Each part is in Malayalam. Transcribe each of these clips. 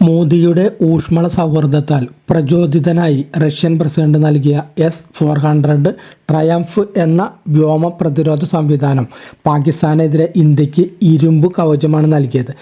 മോദിയുടെ ഊഷ്മള സൗഹൃദത്താൽ പ്രചോദിതനായി റഷ്യൻ പ്രസിഡന്റ് നൽകിയ എസ് ഫോർ ഹൺഡ്രഡ് ട്രയംഫ് എന്ന വ്യോമ പ്രതിരോധ സംവിധാനം പാകിസ്ഥാനെതിരെ ഇന്ത്യയ്ക്ക് ഇരുമ്പ് കവചമാണ് നൽകിയത്.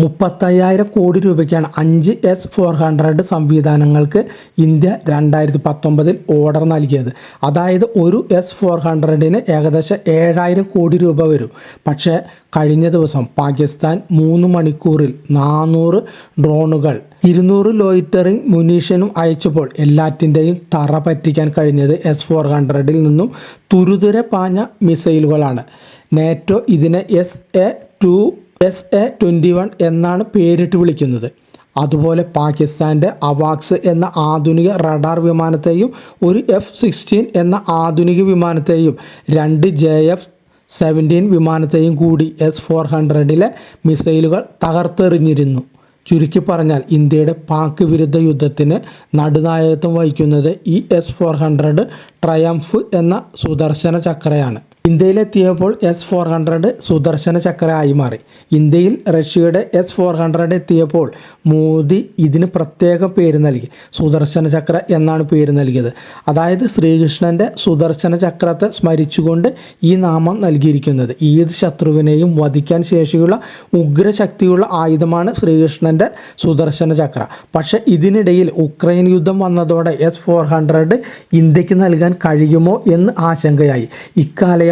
മുപ്പത്തയ്യായിരം കോടി രൂപയ്ക്കാണ് അഞ്ച് എസ് ഫോർ ഹൺഡ്രഡ് സംവിധാനങ്ങൾക്ക് ഇന്ത്യ രണ്ടായിരത്തി പത്തൊമ്പതിൽ ഓർഡർ നൽകിയത്. അതായത് ഒരു എസ് ഫോർ ഹൺഡ്രഡിന് ഏകദേശം ഏഴായിരം കോടി രൂപ വരും. പക്ഷേ കഴിഞ്ഞ ദിവസം പാകിസ്ഥാൻ മൂന്ന് മണിക്കൂറിൽ നാനൂറ് ഡ്രോണുകൾ ഇരുന്നൂറ് ലോയിറ്ററിംഗ് മുനീഷനും അയച്ചപ്പോൾ എല്ലാറ്റിന്റെയും തറ പറ്റിക്കാൻ കഴിഞ്ഞത് എസ് ഫോർ ഹൺഡ്രഡിൽ നിന്നും തുരുതുരെ പാഞ്ഞ മിസൈലുകളാണ്. നേറ്റോ ഇതിനെ S A two S A twenty one എന്നാണ് പേരിട്ട് വിളിക്കുന്നത്. അതുപോലെ പാകിസ്ഥാന്റെ അവാക്സ് എന്ന ആധുനിക റഡാർ വിമാനത്തെയും ഒരു എഫ് സിക്സ്റ്റീൻ എന്ന ആധുനിക വിമാനത്തെയും രണ്ട് ജെ എഫ് സെവന്റീൻ വിമാനത്തെയും കൂടി എസ് ഫോർ ഹൺഡ്രഡിലെ മിസൈലുകൾ തകർത്തെറിഞ്ഞിരുന്നു. ചുരുക്കി പറഞ്ഞാൽ ഇന്ത്യയുടെ പാക് വിരുദ്ധ യുദ്ധത്തിന് നടുനായകത്വം വഹിക്കുന്നത് ഈ എസ് ഫോർ ഹൺഡ്രഡ് ട്രയംഫ് എന്ന സുദർശന ചക്രയാണ്. ഇന്ത്യയിലെത്തിയപ്പോൾ എസ് ഫോർ ഹൺഡ്രഡ് സുദർശന ചക്രമായി മാറി. ഇന്ത്യയിൽ റഷ്യയുടെ എസ് ഫോർ ഹൺഡ്രഡ് എത്തിയപ്പോൾ മോദി ഇതിന് പ്രത്യേക പേര് നൽകി. സുദർശന ചക്ര എന്നാണ് പേര് നൽകിയത്. അതായത് ശ്രീകൃഷ്ണന്റെ സുദർശന ചക്രത്തെ സ്മരിച്ചുകൊണ്ട് ഈ നാമം നൽകിയിരിക്കുന്നത്. ഏത് ശത്രുവിനെയും വധിക്കാൻ ശേഷിയുള്ള ഉഗ്രശക്തിയുള്ള ആയുധമാണ് ശ്രീകൃഷ്ണന്റെ സുദർശന ചക്ര. പക്ഷേ ഇതിനിടയിൽ ഉക്രൈൻ യുദ്ധം വന്നതോടെ എസ് ഫോർ ഹൺഡ്രഡ് ഇന്ത്യയ്ക്ക് നൽകാൻ കഴിയുമോ എന്ന് ആശങ്കയായി.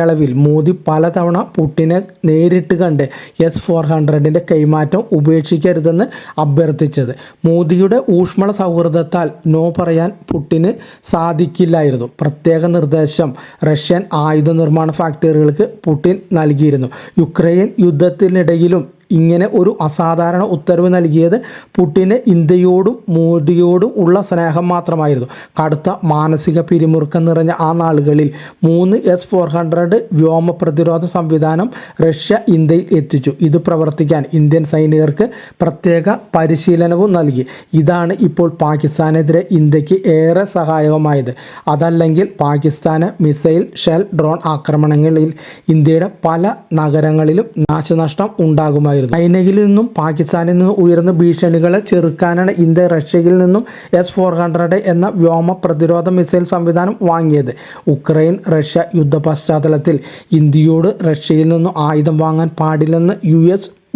ഇക്കാലയളവിൽ മോദി പലതവണ പുട്ടിനെ നേരിട്ട് കണ്ട് എസ് ഫോർ ഹൺഡ്രഡിന്റെ കൈമാറ്റം ഉപേക്ഷിക്കരുതെന്ന് അഭ്യർത്ഥിച്ചത്. മോദിയുടെ ഊഷ്മള സൗഹൃദത്താൽ നോ പറയാൻ പുട്ടിന് സാധിക്കില്ലായിരുന്നു. പ്രത്യേക നിർദ്ദേശം റഷ്യൻ ആയുധ നിർമ്മാണ ഫാക്ടറികൾക്ക് പുടിൻ നൽകിയിരുന്നു. യുക്രൈൻ യുദ്ധത്തിനിടയിലും ഇങ്ങനെ ഒരു അസാധാരണ ഉത്തരവ് നൽകിയത് പുടിന് ഇന്ത്യയോടും മോദിയോടും ഉള്ള സ്നേഹം മാത്രമായിരുന്നു. കടുത്ത മാനസിക പിരിമുറുക്കം നിറഞ്ഞ ആ നാളുകളിൽ മൂന്ന് എസ് ഫോർ ഹൺഡ്രഡ് വ്യോമ പ്രതിരോധ സംവിധാനം റഷ്യ ഇന്ത്യയിൽ എത്തിച്ചു. ഇത് പ്രവർത്തിക്കാൻ ഇന്ത്യൻ സൈനികർക്ക് പ്രത്യേക പരിശീലനവും നൽകി. ഇതാണ് ഇപ്പോൾ പാകിസ്ഥാനെതിരെ ഇന്ത്യയ്ക്ക് ഏറെ സഹായകമായത്. അതല്ലെങ്കിൽ പാകിസ്ഥാന് മിസൈൽ ഷെൽ ഡ്രോൺ ആക്രമണങ്ങളിൽ ഇന്ത്യയുടെ പല നഗരങ്ങളിലും നാശനഷ്ടം ഉണ്ടാകുമായിരുന്നു. ചൈനയിൽ നിന്നും പാകിസ്ഥാനിൽ നിന്നും ഉയർന്ന ഭീഷണികളെ ചെറുക്കാനാണ് ഇന്ത്യ റഷ്യയിൽ നിന്നും എസ് ഫോർ ഹൺഡ്രഡ് എന്ന വ്യോമ പ്രതിരോധ മിസൈൽ സംവിധാനം വാങ്ങിയത്. ഉക്രൈൻ റഷ്യ യുദ്ധ പശ്ചാത്തലത്തിൽ ഇന്ത്യയോട് റഷ്യയിൽ നിന്നും ആയുധം വാങ്ങാൻ പാടില്ലെന്ന് യു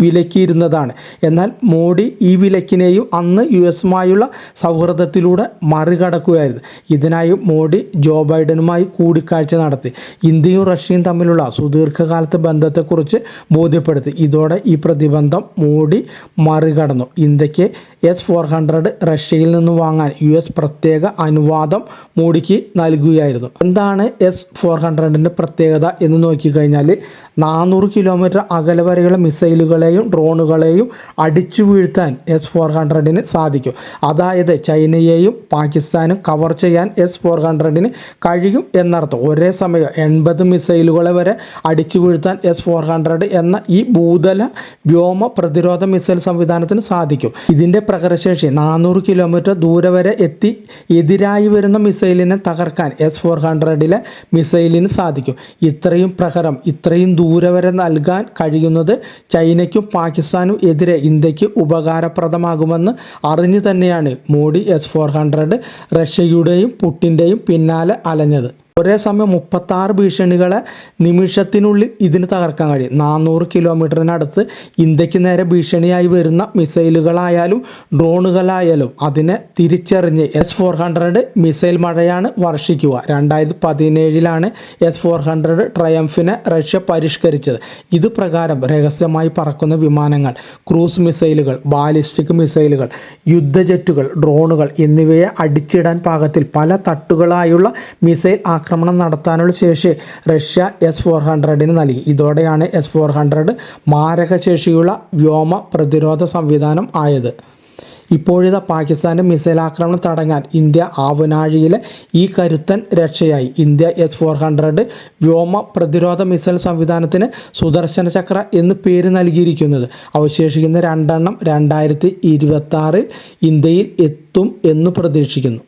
വിലക്കിയിരുന്നതാണ്. എന്നാൽ മോഡി ഈ വിലക്കിനെയും അന്ന് യു എസുമായുള്ള സൗഹൃദത്തിലൂടെ മറികടക്കുകയായിരുന്നു. ഇതിനായി മോഡി ജോ ബൈഡനുമായി കൂടിക്കാഴ്ച നടത്തി. ഇന്ത്യയും റഷ്യയും തമ്മിലുള്ള സുദീർഘകാലത്തെ ബന്ധത്തെക്കുറിച്ച് ബോധ്യപ്പെടുത്തി. ഇതോടെ ഈ പ്രതിബന്ധം മോഡി മറികടന്നു. ഇന്ത്യയ്ക്ക് എസ് ഫോർ ഹൺഡ്രഡ് റഷ്യയിൽ നിന്ന് വാങ്ങാൻ യു എസ് പ്രത്യേക അനുവാദം മോഡിക്ക് നൽകുകയായിരുന്നു. എന്താണ് എസ് ഫോർ ഹൺഡ്രഡിന്റെ പ്രത്യേകത എന്ന് നോക്കിക്കഴിഞ്ഞാൽ നാനൂറ് കിലോമീറ്റർ അകലെ വരെയുള്ള മിസൈലുകളെയും ഡ്രോണുകളെയും അടിച്ചു വീഴ്ത്താൻ എസ് ഫോർ ഹൺഡ്രഡിന് സാധിക്കും. അതായത് ചൈനയെയും പാകിസ്ഥാനും കവർ ചെയ്യാൻ എസ് ഫോർ ഹൺഡ്രഡിന് കഴിയും എന്നർത്ഥം. ഒരേ സമയം എൺപത് മിസൈലുകളെ വരെ അടിച്ചു വീഴ്ത്താൻ എസ് ഫോർ ഹൺഡ്രഡ് എന്ന ഈ ഭൂതല വ്യോമ പ്രതിരോധ മിസൈൽ സംവിധാനത്തിന് സാധിക്കും. ഇതിന്റെ പ്രകടശേഷി നാനൂറ് കിലോമീറ്റർ ദൂരെ വരെ എത്തി എതിരായി വരുന്ന മിസൈലിനെ തകർക്കാൻ എസ് ഫോർ ഹൺഡ്രഡിലെ മിസൈലിന് സാധിക്കും. ഇത്രയും പ്രഹരം ഇത്രയും ദൂരെ വരെ നൽകാൻ കഴിയുന്നത് ചൈനയ്ക്കും പാകിസ്ഥാനും എതിരെ ഇന്ത്യയ്ക്ക് ഉപകാരപ്രദമാകുമെന്ന് അറിഞ്ഞു തന്നെയാണ് മോഡി എസ് ഫോർ ഹൺഡ്രഡ് റഷ്യയുടെയും പുട്ടിന്റെയും പിന്നാലെ അലഞ്ഞത്. ഒരേ സമയം മുപ്പത്താറ് ഭീഷണികളെ നിമിഷത്തിനുള്ളിൽ ഇതിന് തകർക്കാൻ കഴിയും. നാനൂറ് കിലോമീറ്ററിനടുത്ത് ഇന്ത്യയ്ക്ക് നേരെ ഭീഷണിയായി വരുന്ന മിസൈലുകളായാലും ഡ്രോണുകളായാലും അതിനെ തിരിച്ചറിഞ്ഞ് എസ് ഫോർ ഹൺഡ്രഡ് മിസൈൽ മഴയാണ് വർഷിക്കുക. രണ്ടായിരത്തി പതിനേഴിലാണ് എസ് ഫോർ ഹൺഡ്രഡ് ട്രയംഫിനെ റഷ്യ പരിഷ്കരിച്ചത്. ഇത് പ്രകാരം രഹസ്യമായി പറക്കുന്ന വിമാനങ്ങൾ ക്രൂസ് മിസൈലുകൾ ബാലിസ്റ്റിക് മിസൈലുകൾ യുദ്ധജെറ്റുകൾ ഡ്രോണുകൾ എന്നിവയെ അടിച്ചിടാൻ പാകത്തിൽ പല തട്ടുകളായുള്ള മിസൈൽ ആക്രമണം നടത്താനുള്ള ശേഷി റഷ്യ എസ് ഫോർ ഹൺഡ്രഡിന് നൽകി. ഇതോടെയാണ് എസ് ഫോർ ഹൺഡ്രഡ് മാരകശേഷിയുള്ള വ്യോമ പ്രതിരോധ സംവിധാനം ആയത്. ഇപ്പോഴിതാ പാകിസ്ഥാന്റെ മിസൈൽ ആക്രമണം തടയാൻ ഇന്ത്യ ആവനാഴിയിലെ ഈ കരുത്തൻ രക്ഷയായി. ഇന്ത്യ എസ് ഫോർ ഹൺഡ്രഡ് വ്യോമ പ്രതിരോധ മിസൈൽ സംവിധാനത്തിന് സുദർശന ചക്ര എന്ന് പേര് നൽകിയിരിക്കുന്നത്. അവശേഷിക്കുന്ന രണ്ടെണ്ണം രണ്ടായിരത്തി ഇരുപത്തി ഇന്ത്യയിൽ എത്തും എന്ന് പ്രതീക്ഷിക്കുന്നു.